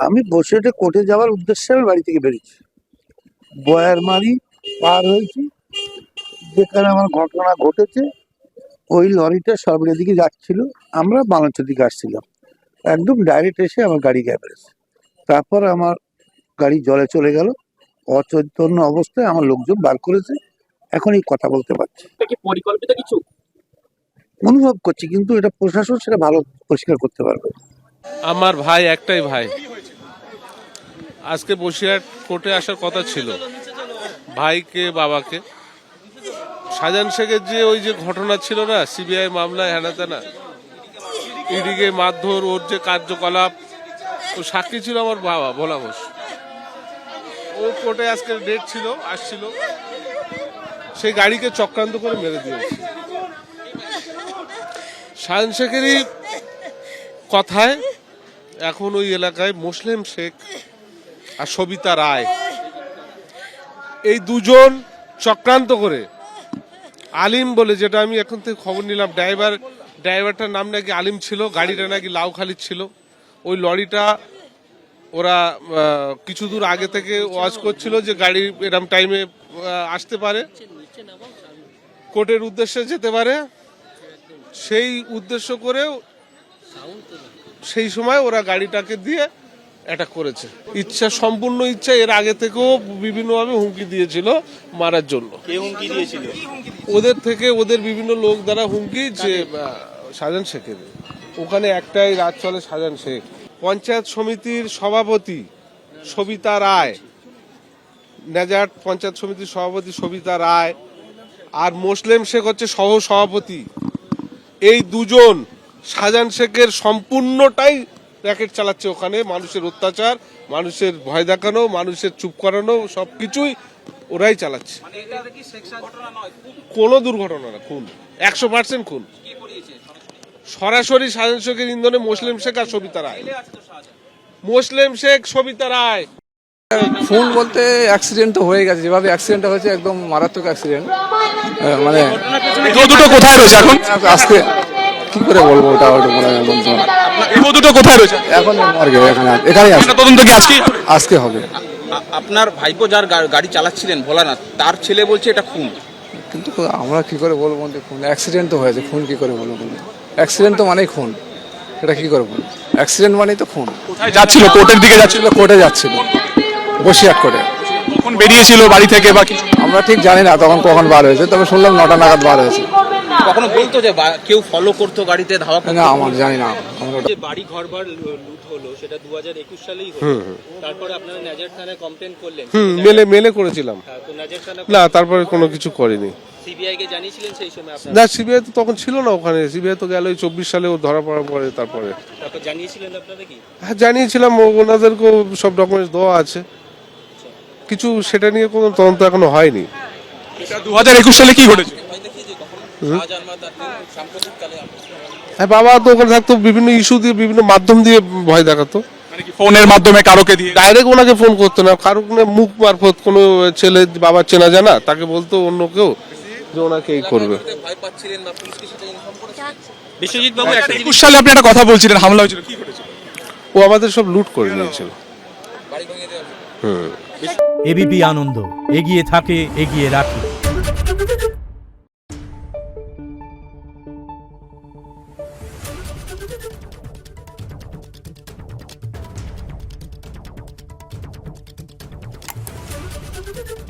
আমি বসিরহাটে কোর্টে যাওয়ার উদ্দেশ্যে আমি বাড়ি থেকে বেরিয়েছি। বয়ারমারি পার হয়েছি। যেখানে আমার ঘটনা ঘটেছে ওই লরিটা সরবরের দিকে যাচ্ছিল। আমরা বাংলাদেশের দিকে আসছিলাম। একদম ডাইরেক্ট এসে আমার গাড়ি গ্যাবেছে তারপর আমার গাড়ি জলে চলে গেল। অচৈতন্য অবস্থায় আমার লোকজন বার করেছে। এখন এই কথা বলতে পারছি। পরিকল্পিত কিছু? অনুভব করছি কিন্তু এটা প্রশাসন সেটা ভালো পরিষ্কার করতে পারবে আমার ভাই, একটাই ভাই। আজকে বসিরহাট কোর্টে আসার কথা ছিল। ভাইকে, বাবাকে। শাহজাহান শেখের যে ওই যে ঘটনা ছিল না, সিবিআই মামলায় হেনা তেনা ইডিকে মারধর, ওর যে কার্যকলাপ, ও সাক্ষী ছিল আমার বাবা, ভোলা ঘোষ। ও কোর্টে আজকে ডেট ছিল, আসছিল। সেই গাড়িকে চক্রান্ত করে মেরে দিয়েছে। শাহজাহান শেখেরই কথায় এখন ওই এলাকায় মুসলিম শেখ আর সবিতা রায়। এই দুজন চক্রান্ত করে। আলিম বলে যেটা আমি এখন থেকে খবর নিলাম, ড্রাইভার, ড্রাইভারটার নাম নাকি আলিম ছিল, গাড়িটা নাকি লাউখালির ছিল। ওই লরিটা ওরা কিছু দূর আগে থেকে ওয়াচ করছিল যে গাড়ি এরম টাইমে আসতে পারে। কোর্টের উদ্দেশ্যে যেতে পারে। সেই উদ্দেশ্য করেও সেই সময় ওরা গাড়িটাকে দিয়ে অ্যাটাক করেছে। ইচ্ছা সম্পূর্ণ ইচ্ছা এর আগে থেকেও বিভিন্নভাবে হুমকি দিয়েছিল মারার জন্য। হুমকি দিয়েছিল? ওদের থেকে ওদের বিভিন্ন লোক দ্বারা হুমকি যে শাহজাহান শেখের। ওখানে একটাই রাত চলে শাহজাহান শেখ। পঞ্চায়েত সমিতির সভাপতি সবিতা রায়। নেজাট পঞ্চায়েত সমিতির সভাপতি সবিতা রায়। আর মুসলিম শেখ হচ্ছে সহ সভাপতি এই দুজন শাহজাহান শেখের সম্পূর্ণটাই র্যাকেট চালাচ্ছে ওখানে। মানুষের অত্যাচার মানুষের ভয় দেখানো মানুষের চুপ করানো সব কিছুই ওরাই চালাচ্ছে। কোনো দুর্ঘটনা না খুন। একশো পার্সেন্ট খুন। সরাসরি শাহজাহান শেখের ইন্ধনে মুসলিম শেখ আর সবিতা রায়। মুসলিম শেখ সবিতা রায়। ফোন বলতে অ্যাক্সিডেন্ট তো হয়ে গেছে। যেভাবে অ্যাক্সিডেন্ট হয়েছে একদম মারাত্মক অ্যাক্সিডেন্ট মানে দুটো কোথায় রয়েছে এখন? আজকে কি করে বলব ওটা ওটা মনে হয় বলতে পারব না। দুটো কোথায় রয়েছে? এখন মর্গে এখানে এখানেই আছে। এটা তদন্ত কি আজকে? আজকে হবে। আপনার ভাইপো যার গাড়ি চালাচ্ছিলেন ভোলানাথ তার ছেলে বলছে এটা খুন। কিন্তু আমরা কি করে বলব খুন অ্যাক্সিডেন্ট তো হয়েছে খুন কি করে বলব অ্যাক্সিডেন্ট তো মানেই খুন এটা কি করে বলব? অ্যাক্সিডেন্ট মানেই তো খুন। কোথায় যাচ্ছিল? কোর্টের দিকে যাচ্ছিল? কোর্টে যাচ্ছিল বসিয়াট কোর্টে। কখন বেরিয়েছিল বাড়ি থেকে বা কিছু? আমরা ঠিক জানি না তখন কখন বার হয়েছে তবে শুনলাম নটা নাগাদ বার হয়েছে। কখনো বলতো যে কেউ ফলো করতো গাড়িতে ধাওয়া করতো? না আমার জানি না। যে বাড়ি ঘরবার লুট হলো সেটা দু হাজার একুশ সালেই হলো। তারপরে আপনারা নাজার থানায় কমপ্লেন করলেন। হুম মেলে মেলে করেছিলাম। হ্যাঁ, তো নাজার থানা না তারপরে কোনো কিছু করেনি। সিবিআই কে জানিয়েছিলেন সেই সময় আপনারা? না সিবিআই তো তখন ছিল না ওখানে। সিবিআই তো গেল চব্বিশ সালে ও ধরা পড়ার পরে তারপরে। তারপর জানিয়েছিলেন আপনারা কি? হ্যাঁ জানিয়েছিলাম ও- ওনাদেরকেও সব ডকুমেন্টস দেওয়া আছে। কিছু সেটা নিয়ে কোনো তদন্ত এখনও হয়নি। দু হাজার একুশ সালে কি ঘটেছে? হ্যাঁ। বাবা তো ওখানে থাকতো বিভিন্ন ইস্যু দিয়ে বিভিন্ন মাধ্যম দিয়ে ভয় দেখাতো। মানে ফোনের মাধ্যমে কারোকে দিয়ে? ডাইরেক্ট ওনাকে ফোন করতো না। কারও মুখ মারফত কোনো ছেলে বাবার চেনা জানা তাকে বলতো অন্য কেউ যে ওনাকে এই করবে। বিশ্বজিৎ বাবু একুশ সালে আপনি একটা কথা বলছিলেন হামলা হয়েছিল কি ও আমাদের সব লুট করে নিয়েছিল। হুম। এবিপি আনন্দ এগিয়ে থাকে এগিয়ে রাখে। Thank you.